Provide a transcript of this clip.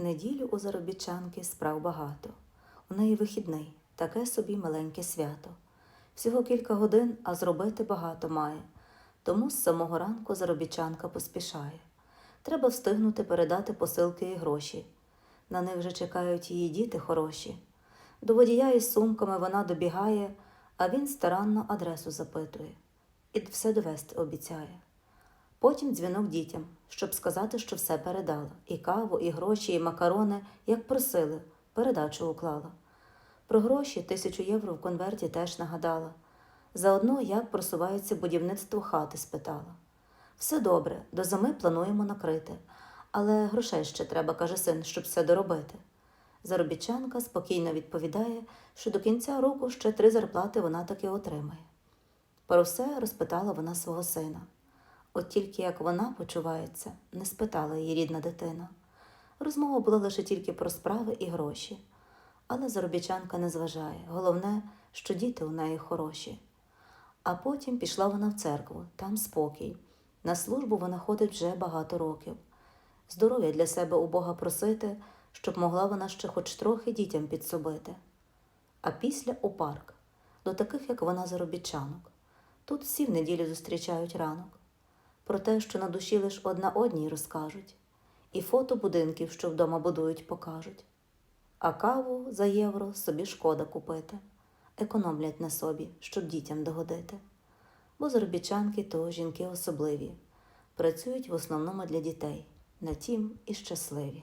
Неділю у заробітчанки справ багато. У неї вихідний, таке собі маленьке свято. Всього кілька годин, а зробити багато має. Тому з самого ранку заробітчанка поспішає. Треба встигнути передати посилки і гроші. На них вже чекають її діти хороші. До водія із сумками вона добігає, а він старанно адресу запитує і все довести обіцяє. Потім дзвінок дітям, щоб сказати, що все передала. І каву, і гроші, і макарони, як просили, передачу уклала. Про гроші тисячу євро в конверті теж нагадала. Заодно, як просувається будівництво хати, спитала. Все добре, до зими плануємо накрити, але грошей ще треба, каже син, щоб все доробити. Заробітчанка спокійно відповідає, що до кінця року ще три зарплати вона таки отримає. Про все розпитала вона свого сина. От тільки як вона почувається, не спитала її рідна дитина. Розмова була лише тільки про справи і гроші. Але заробітчанка не зважає. Головне, що діти у неї хороші. А потім пішла вона в церкву, там спокій. На службу вона ходить вже багато років. Здоров'я для себе у Бога просити, щоб могла вона ще хоч трохи дітям підсобити. А після у парк, до таких, як вона, заробітчанок. Тут всі в неділю зустрічають ранок. Про те, що на душі лиш одна одній розкажуть, і фото будинків, що вдома будують, покажуть. А каву за євро собі шкода купити, економлять на собі, щоб дітям догодити. Бо заробітчанки то жінки особливі, працюють в основному для дітей, на тім і щасливі.